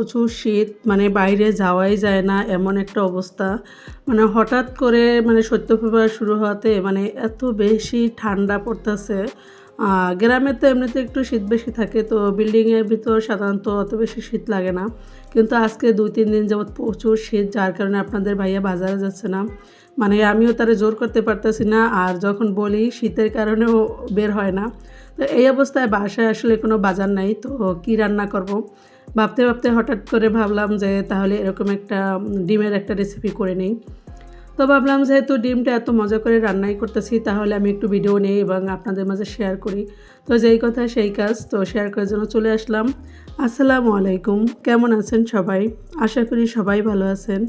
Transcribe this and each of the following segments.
প্রচুর শীত মানে বাইরে যাওয়াই যায় না, এমন একটা অবস্থা। মানে হঠাৎ করে মানে শৈত্যপ্রবাহ শুরু হওয়াতে মানে এত বেশি ঠান্ডা পড়তেছে। গ্রামে তো এমনিতে একটু শীত বেশি থাকে, তো বিল্ডিংয়ের ভিতর সাধারণত অত বেশি শীত লাগে না। কিন্তু আজকে দুই, তিন দিন যাবৎ প্রচুর শীত, যার কারণে আপনাদের ভাইয়া বাজারে যাচ্ছে না। মানে আমিও তারা জোর করতে পারতেছি না, আর যখন বলি শীতের কারণেও বের হয় না। তো এই অবস্থায় বাসায় আসলে কোনো বাজার নাই, তো কি রান্না করব? ভাবতে ভাবতে হঠাৎ করে ভাবলাম যে তাহলে এরকম একটা ডিমের একটা রেসিপি করে নিই। তো ভাবলাম যেহেতু ডিমটা এত মজা করে রান্নাই করতেছি, তাহলে আমি একটু ভিডিও নিই এবং আপনাদের মাঝে শেয়ার করি। তো যেই কথা সেই কাজ, তো শেয়ার করার জন্য চলে আসলাম। আসসালামু আলাইকুম, কেমন আছেন সবাই? আশা করি সবাই ভালো আছেন।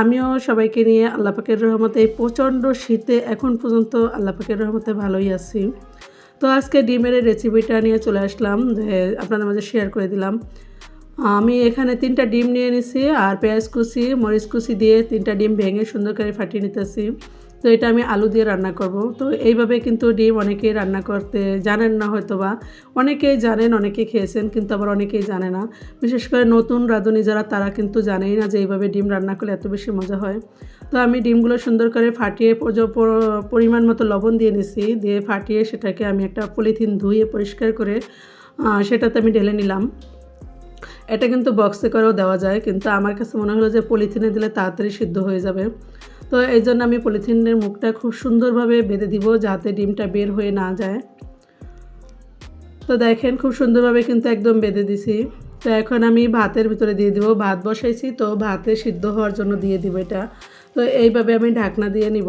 আমিও সবাইকে নিয়ে আল্লাপাকের রহমতে প্রচণ্ড শীতে এখন পর্যন্ত আল্লাপাকের রহমতে ভালোই আছি। তো আজকে ডিমের রেসিপিটা নিয়ে চলে আসলাম, যে আপনাদের মাঝে শেয়ার করে দিলাম। আমি এখানে তিনটা ডিম নিয়ে নিছি আর পেঁয়াজ কুচি, মরিচ কুচি দিয়ে তিনটা ডিম ভেঙে সুন্দর করে ফাটিয়ে নিতেছি। তো এটা আমি আলু দিয়ে রান্না করব। তো এইভাবে কিন্তু ডিম অনেকেই রান্না করতে জানেন না হয়তো বা অনেকেই জানেন অনেকে খেয়েছেন, কিন্তু আবার অনেকেই জানে না। বিশেষ করে নতুন রাঁধুনি যারা, তারা কিন্তু জানেই না যে এইভাবে ডিম রান্না করলে এত বেশি মজা হয়। তো আমি ডিমগুলো সুন্দর করে ফাটিয়ে পরিমাণ মতো লবণ দিয়ে নিছি। দিয়ে ফাটিয়ে সেটাকে আমি একটা পলিথিন ধুয়ে পরিষ্কার করে সেটাতে আমি ঢেলে নিলাম। এটা কিন্তু বক্সে করেও দেওয়া যায়, কিন্তু আমার কাছে মনে হলো যে পলিথিনে দিলে তাড়াতাড়ি সিদ্ধ হয়ে যাবে। তো এই জন্য আমি পলিথিনের মুখটা খুব সুন্দরভাবে বেঁধে দিব যাতে ডিমটা বের হয়ে না যায়। তো দেখেন খুব সুন্দরভাবে কিন্তু একদম বেঁধে দিছি। তো এখন আমি ভাতের ভিতরে দিয়ে দিব, ভাত বসাইছি, তো ভাতে সিদ্ধ হওয়ার জন্য দিয়ে দিব এটা। তো এইভাবে আমি ঢাকনা দিয়ে নিব।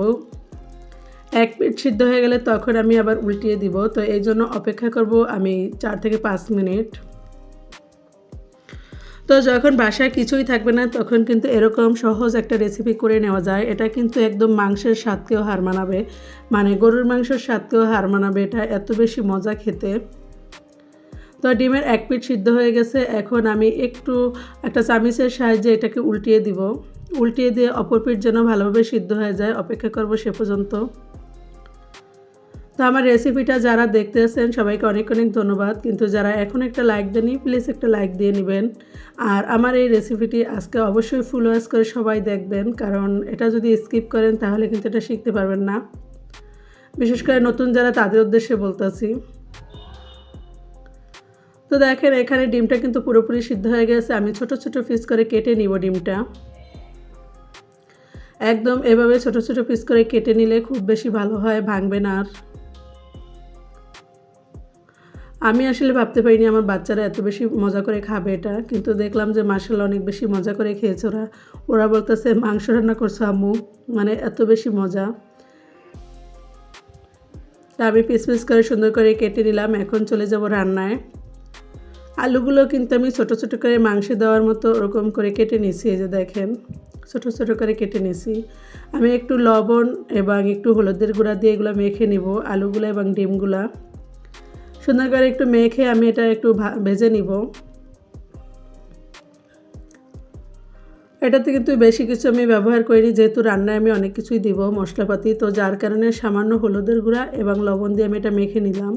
এক পিঠ সিদ্ধ হয়ে গেলে তখন আমি আবার উল্টিয়ে দিব। তো এই জন্য অপেক্ষা করব আমি চার থেকে পাঁচ মিনিট। তো যখন বাসায় কিছুই থাকবে না, তখন কিন্তু এরকম সহজ একটা রেসিপি করে নেওয়া যায়। এটা কিন্তু একদম মাংসের স্বাদকেও হার মানাবে। মানে গরুর মাংসের স্বাদকেও হার মানাবে। এটা এত বেশি মজা খেতে। তো ডিমের এক পিঠ সিদ্ধ হয়ে গেছে। এখন আমি একটু একটা চামিচের সাহায্যে এটাকে উল্টিয়ে দিব। উল্টিয়ে দিয়ে অপর পিঠ যেন ভালোভাবে সিদ্ধ হয়ে যায়। অপেক্ষা করব সে পর্যন্ত। তো আমার রেসিপিটা যারা দেখতে আছেন সবাইকে অনেক অনেক ধন্যবাদ। কিন্তু যারা এখন একটা লাইক দেননি প্লিজ একটা লাইক দিয়ে নেবেন। আর আমার এই রেসিপিটি আজকে অবশ্যই ফুল ওয়াশ করে সবাই দেখবেন, কারণ এটা যদি স্কিপ করেন, তাহলে কিন্তু এটা শিখতে পারবেন না। বিশেষ করে নতুন যারা তাদের উদ্দেশ্যে বলতেছি। তো দেখেন, এখানে ডিমটা কিন্তু পুরোপুরি সিদ্ধ হয়ে গেছে। আমি ছোট ছোট পিস করে কেটে নিব ডিমটা। একদম এভাবে ছোট ছোট পিস করে কেটে নিলে খুব বেশি ভালো হয়, ভাঙবে না আর। আমি আসলে ভাবতে পারিনি আমার বাচ্চারা এত বেশি মজা করে খাবে এটা, কিন্তু দেখলাম যে মার্শাল অনেক বেশি মজা করে খেয়েছে ওরা। ওরা বলতেছে, মাংস রান্না করছ আম্মু? মানে এত বেশি মজা। তা আমি পিস পিস করে সুন্দর করে কেটে নিলাম, এখন চলে যাব রান্নায়। আলুগুলো কিন্তু আমি ছোট ছোট করে মাংস দেওয়ার মতো ওরকম করে কেটে নিছি এই যে দেখেন, ছোট ছোট করে কেটে নিছি আমি একটু লবণ এবং একটু হলুদের গুঁড়া দিয়ে এগুলো মেখে নিব, আলুগুলো এবং ডিমগুলা। সুন্দর করে একটু মেখে আমি এটা একটু ভেজে নিব। এটাতে কিন্তু বেশি কিছু আমি ব্যবহার করিনি, যেহেতু রান্নায় আমি অনেক কিছুই দিব মশলাপাতি। তো যার কারণে সামান্য হলুদের গুঁড়া এবং লবণ দিয়ে আমি এটা মেখে নিলাম।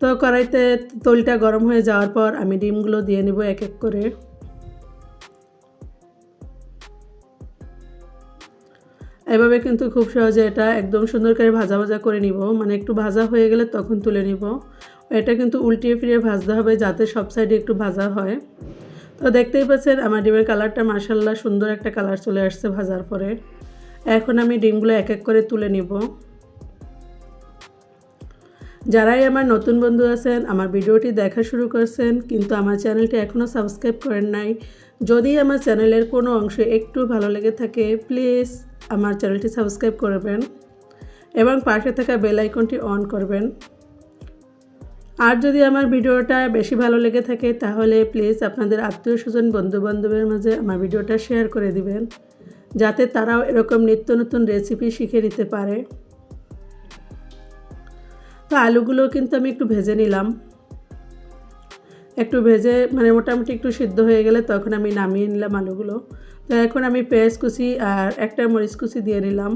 তো কড়াইতে তলটা গরম হয়ে যাওয়ার পর আমি ডিমগুলো দিয়ে নিব এক এক করে। এভাবে কিন্তু খুব সহজে এটা একদম সুন্দর করে ভাজা ভাজা করে নিব। মানে একটু ভাজা হয়ে গেলে তখন তুলে নিব। এটা কিন্তু উল্টিয়ে ফিরিয়ে ভাজতে হবে যাতে সব সাইডে একটু ভাজা হয়। তো দেখতেই পাচ্ছেন, আমার ডিমের কালারটা মার্শাল্লাহ সুন্দর একটা কালার চলে আসছে ভাজার পরে। এখন আমি ডিমগুলো এক এক করে তুলে নিব। যারাই আমার নতুন বন্ধু আছেন, আমার ভিডিওটি দেখা শুরু করছেন, কিন্তু আমার চ্যানেলটি এখনও সাবস্ক্রাইব করেন নাই, যদি আমার চ্যানেলের কোনো অংশ একটু ভালো লেগে থাকে, প্লিজ আমার চ্যানেলটি সাবস্ক্রাইব করবেন এবং পাশে থাকা বেল আইকনটি অন করবেন। আর যদি আমার ভিডিওটা বেশি ভালো লেগে থাকে, তাহলে প্লিজ আপনাদের আত্মীয় স্বজন, বন্ধুবান্ধবের মাঝে আমার ভিডিওটা শেয়ার করে দিবেন, যাতে তারাও এরকম নিত্য নতুন রেসিপি শিখে নিতে পারে। তো আলুগুলো কিন্তু আমি একটু ভেজে নিলাম। একটু ভেজে মানে মোটামুটি একটু সিদ্ধ হয়ে গেলে তখন আমি নামিয়ে নিলাম আলুগুলো। তো এখন আমি পেঁয়াজ কুচি আর একটা মরিচ কুচি দিয়ে নিলাম।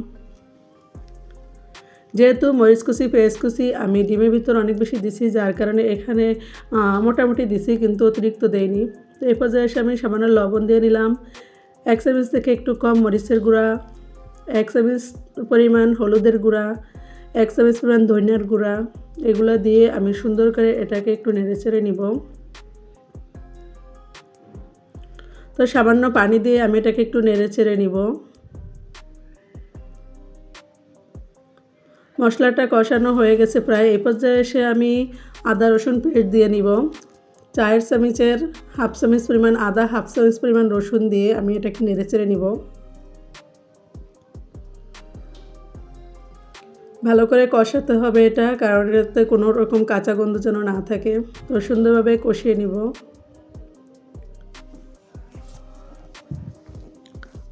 যেহেতু মরিচ কুচি, পেঁয়াজ কুচি আমি ডিমের ভিতর অনেক বেশি দিছি, যার কারণে এখানে মোটামুটি দিছি কিন্তু অতিরিক্ত দেয়নি তো এই পর্যায়ে এসে আমি সামান্য লবণ দিয়ে নিলাম। এক চামচ থেকে একটু কম মরিচের গুঁড়া, এক চামচ পরিমাণ হলুদের গুঁড়া, এক চামচ পরিমাণ ধনিয়ার গুঁড়া, এগুলো দিয়ে আমি সুন্দর করে এটাকে একটু নেড়ে চেড়ে নিব। তো সামান্য পানি দিয়ে আমি এটাকে একটু নেড়ে চেড়ে নিব। মশলাটা কষানো হয়ে গেছে প্রায়। এই পর্যায়ে এসে আমি আদা, রসুন পেস্ট দিয়ে নিব। চায়ের চামিচের হাফ চামিচ পরিমাণ আদা, হাফ চামিচ পরিমাণ রসুন দিয়ে আমি এটাকে নেড়ে চেড়ে নিব। ভালো করে কষাতে হবে এটা, কারণ এটাতে কোনো রকম কাঁচা গন্ধ যেন না থাকে। তো সুন্দরভাবে কষিয়ে নিব।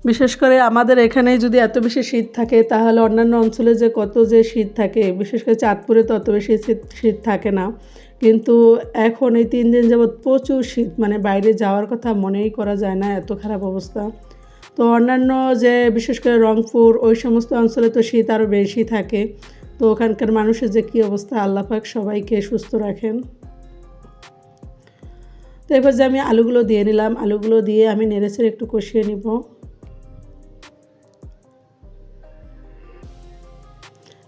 বিশেষ করে আমাদের এখানে যদি এত বেশি শীত থাকে, তাহলে অন্যান্য অঞ্চলে যে কত যে শীত থাকে, বিশেষ করে চাঁদপুরে তো অত বেশি শীত শীত থাকে না। কিন্তু এখন এই তিন দিন যাবৎ প্রচুর শীত মানে বাইরে যাওয়ার কথা মনেই করা যায় না, এত খারাপ অবস্থা। তো অন্যান্য যে বিশেষ করে রংপুর, ওই সমস্ত অঞ্চলে তো শীত আরও বেশি থাকে। তো ওখানকার মানুষের যে কী অবস্থা আল্লাপাক সবাইকে সুস্থ রাখেন। তো এবার যে আমি আলুগুলো দিয়ে নিলাম, আলুগুলো দিয়ে আমি নেড়েচেড়ে একটু কষিয়ে নিব।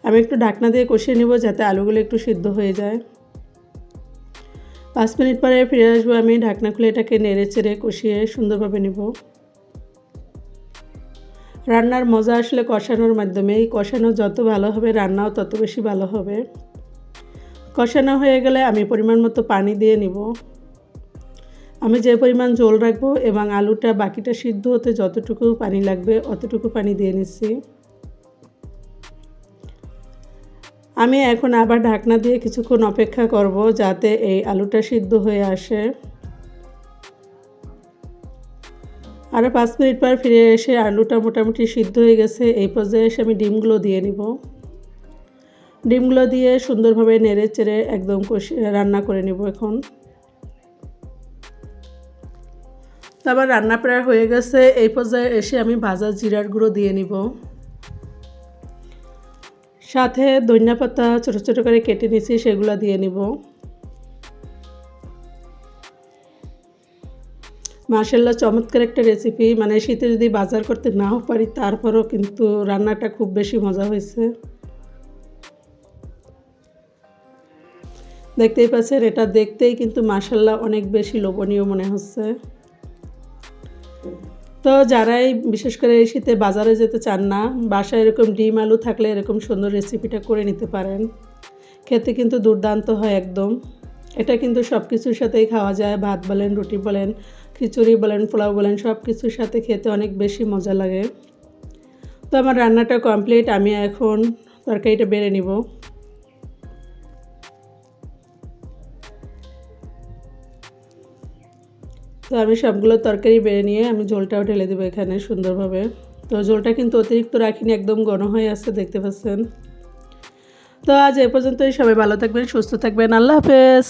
আমি একটু ঢাকনা দিয়ে কষিয়ে নেব যাতে আলুগুলো একটু সিদ্ধ হয়ে যায়। পাঁচ মিনিট পরে ফিরে আসব আমি, ঢাকনা খুলে এটাকে নেড়ে চেড়ে কষিয়ে সুন্দরভাবে নিব। রান্নার মজা আসলে কষানোর মাধ্যমে, এই কষানো যত ভালো হবে, রান্নাও তত বেশি ভালো হবে। কষানো হয়ে গেলে আমি পরিমাণ মতো পানি দিয়ে নিব। আমি যে পরিমাণ জল রাখব এবং আলুটা বাকিটা সিদ্ধ হতে যতটুকু পানি লাগবে, অতটুকু পানি দিয়ে নিচ্ছি। আমি এখন আবার ঢাকনা দিয়ে কিছুক্ষণ অপেক্ষা করব যাতে এই আলুটা সিদ্ধ হয়ে আসে। আরও পাঁচ মিনিট পর ফিরে এসে আলুটা মোটামুটি সিদ্ধ হয়ে গেছে, এই পর্যায়ে এসে আমি ডিমগুলো দিয়ে নিব। ডিমগুলো দিয়ে সুন্দরভাবে নেড়ে চেড়ে একদম কষি রান্না করে নিব এখন। তারপর রান্না প্রায় হয়ে গেছে, এই পর্যায়ে এসে আমি ভাজা জিরার গুঁড়ো দিয়ে নিব। সাথে ধনিয়া পাতা ছোটো ছোটো করে কেটে নিয়েছি, সেগুলো দিয়ে নিব। মার্শাল্লাহ চমৎকার একটা রেসিপি মানে শীতে যদি বাজার করতে নাও পারি, তারপরও কিন্তু রান্নাটা খুব বেশি মজা হয়েছে। দেখতেই পাচ্ছেন, এটা দেখতেই কিন্তু মার্শাল্লাহ অনেক বেশি লোভনীয় মনে হচ্ছে। তো যারাই বিশেষ করে এই শীতে বাজারে যেতে চান না, বাসায় এরকম ডিম আলু থাকলে এরকম সুন্দর রেসিপিটা করে নিতে পারেন। খেতে কিন্তু দুর্দান্ত হয় একদম। এটা কিন্তু সব কিছুর সাথেই খাওয়া যায়। ভাত বলেন, রুটি বলেন, খিচুড়ি বলেন, পোলাও বলেন সব কিছুর সাথে খেতে অনেক বেশি মজা লাগে। তো আমার রান্নাটা কমপ্লিট আমি এখন তরকারিটা বেড়ে নিব। তো আমি সবগুলো তরকারি বেড়ে নিয়ে আমি ঝোলটাও ঢেলে দেবো এখানে সুন্দরভাবে। তো ঝোলটা কিন্তু অতিরিক্ত রাখিনি, একদম গণ হয়ে আসছে, দেখতে পাচ্ছেন। তো আজ এ পর্যন্তই, সবাই ভালো থাকবেন, সুস্থ থাকবেন, আল্লাহ হাফেজ।